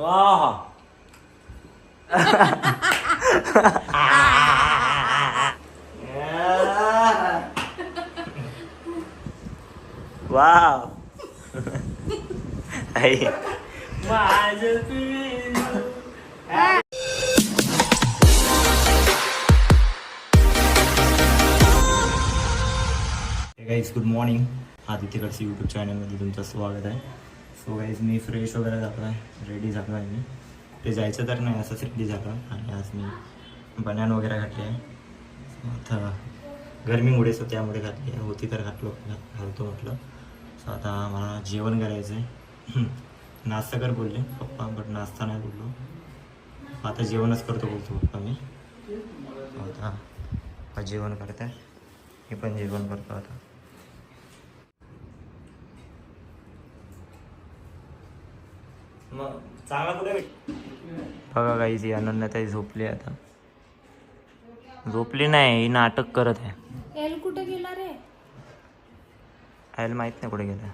वा वाव आई माझं पिल्लू. गाईज गुड मॉर्निंग आदित्यकडची यूट्यूब चॅनलमध्ये तुमचं स्वागत आहे. सो गाईज मी फ्रेश वगैरे झालो आहे. रेडी झालो आहे मी. ते जायचं तर नाही असंच रेडी झालं. आणि आज मी बनान वगैरे घातली आहे. आता गरमीमुळे सो त्यामुळे घातली आहे. होती तर घातलो घालतो म्हटलं. सो आता मला जेवण करायचं आहे. नाश्ता कर बोलले. पप्पा बट नाश्ता नाही बोललो. आता जेवणच करतो बोलतो पप्पा मी. आता जेवण करत आहे मी पण जेवण करतो आता. मग चांगला कुठे बघा काही ती अनन्याताई झोपली आता. झोपली नाही ही नाटक करत आहे. एल कुठे गेला रे? आयला माहीत नाही कुठे गेला.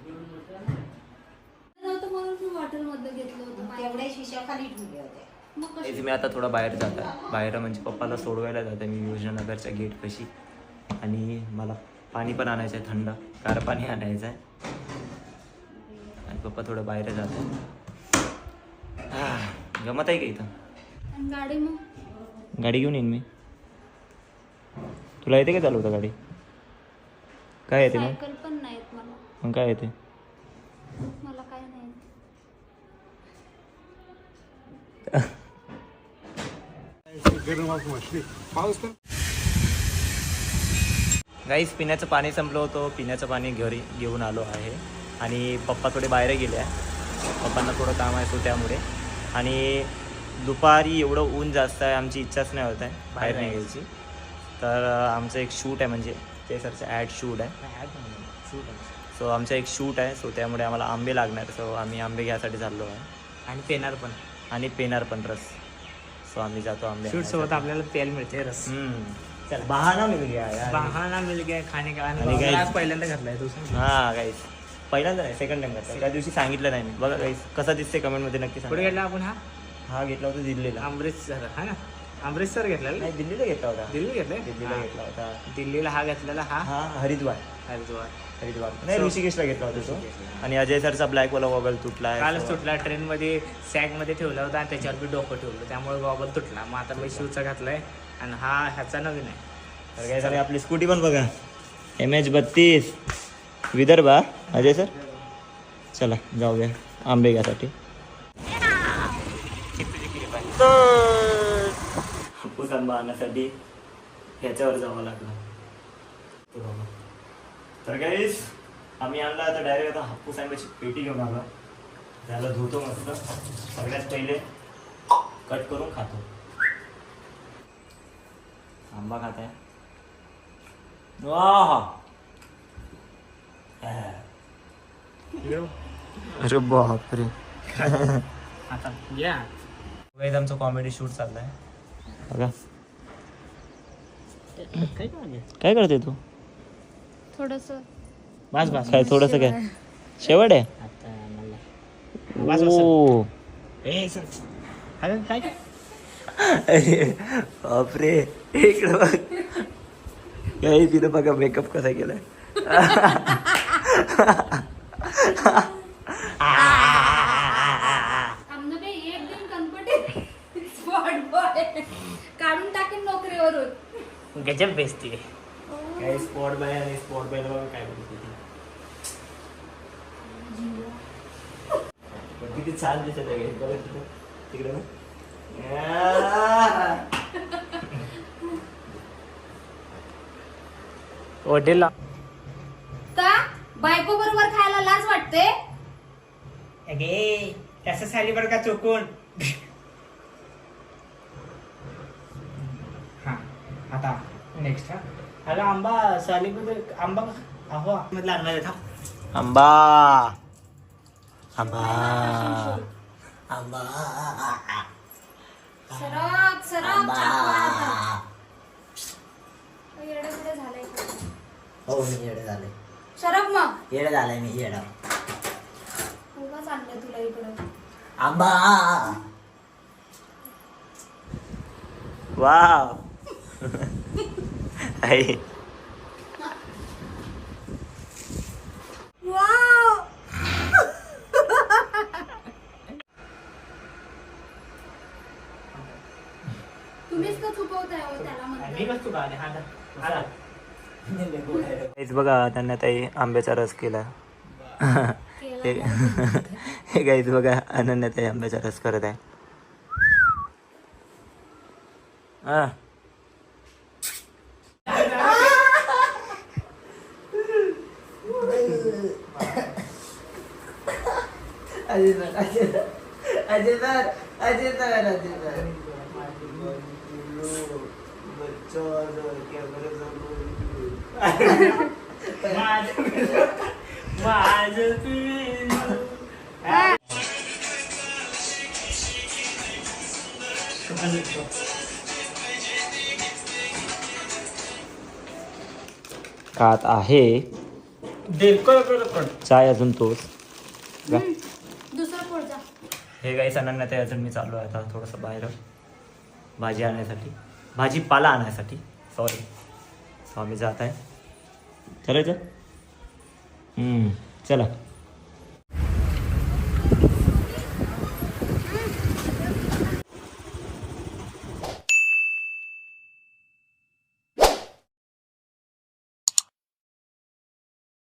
नव्हतं म्हणून मी हॉटेल मध्ये घेतलं होतं. तेवढ्या शिशा खाली ठेवल्या होत्या मग कशी? तेच मी आता थोडा बाहेर जात आहे. बाहेर म्हणजे पप्पाला सोडवायला जात आहे मी योजनानगरच्या गेट पशी. आणि मला पाणी पण आणायचं आहे थंड. कार पाणी आणायचं आहे आणि पप्पा थोडं बाहेर जात आहे गमत आहे का इथं? गाडी मग? गाडी घेऊन येईन मी. तुला येते का चालवता गाडी? काय येते मग? पण मग काय येते? मला काय नाही गाईस पिण्याचं पाणी संपलं होतं. पिण्याचं पाणी घरी घेऊन आलो आहे. आणि पप्पा थोडे बाहेर गेले आहे. पप्पांना थोडं काम आहे सो त्यामुळे आणि दुपारी एवढं ऊन जास्त आहे आमची इच्छाच नाही होत आहे बाहेर निघायची. तर अं, आमचं एक शूट आहे म्हणजे ते सरचं ॲड शूट आहे. सो आमचं एक शूट आहे सो त्यामुळे आम्हाला आंबे लागणार सो आम्ही आंबे घ्यायसाठी चाललो आहे. आणि पेनार पण. आणि पेनार पण रस. सो आम्ही जातो आंबे शूट सोबत आपल्याला तेल मिळते रस. चल. बहाना मिल गया यार. बहाना मिल गया खाणे का पहिल्यांदा घातलाय तू. हा गाईस पहिल्यांदा नाही सेकंड टाइम करता त्या दिवशी सांगितलं नाही मी. बघा कसा दिसते कमेंटमध्ये नक्की कुठे सांगा घेतला आपण हा? हा घेतला होता दिल्लीला. अमृतसर हा ना? अमृतसर घेतलेला नाही दिल्लीला घेतला होता. दिल्ली दिल्लीला. घेतला होता. दिल्लीला हा घेतलेला हा? हा हरिद्वार. हरिद्वार. हरिद्वार. नाही ऋषिकेशला घेतला होता तो. ऋषिकेशला. आणि अजय सरचा ब्लॅक वाला गॉगल तुटला कालच तुटला. ट्रेन मध्ये सॅगमध्ये ठेवला होता आणि त्याच्यावर मी डोकं ठेवलं. त्यामुळे गॉगल तुटला. मग आता मी शूचा घातलाय आणि हा ह्याचा नवीन आहे. तर आपली स्कूटी पण बघा. एम एच बत्तीस. विदर्भा अजय सर? चला जाऊया आंबे घ्यासाठी. हापूस आंबा आणण्यासाठी ह्याच्यावर जावं लागलं. तर काहीच आम्ही आणला आता डायरेक्ट आता हापूस आंब्याची पेटी घेऊन आला. त्याला धुतो मस्त. सगळ्यात पहिले कट करून खातो. आंबा खात आहे अरे बापरे. आता या वेद आमचं कॉमेडी शूट चाललाय. बघा. काय करते तू? थोडस. बस बस. काय थोडस काय? शेवट आहे? ओ. काय बापरे. इकडे बघ. काही तिथं बघा मेकअप कसा केलाय. काढून टाकेन नोकरीवरून. गजब बेसती काही स्पॉट बाय आणि स्पॉट बाय बघा काय बोलते किती छान दिसत आहे. बघा तिकडे. हॉटेलला का बायको बरोबर खायला लाज वाटते. अगे तसं झाली बरं का चुकून. हा आता नेक्स्ट हा. अगं आंबा सालीमध्ये आंबा अहो मधला आणणार था आंबा. आंबा. आंबा. सरक सरक चाकू येडे बिडे झालंय? का? हो मी येडे झाले सरक मग. येडे झालाय मी येडा उगाच आणलं तुला इकडं आंबा. वाव. आई. तुम्हीच तर चुकवताय हो त्याला हा. हा. हेच बघा त्यांना ताई आंब्याचा रस केला. हे हे बघा अनन्या ते आंब्याचा रस करत आहे. हा. माझं खात आहे. चाय अजून तोच. हे काही सणांना ते अजून मी चाललो आहे आता थोडंसं बाहेर. भाजी आणण्यासाठी भाजीपाला आणण्यासाठी सॉरी स्वामी जात आहे. चलायचं हम्म, चला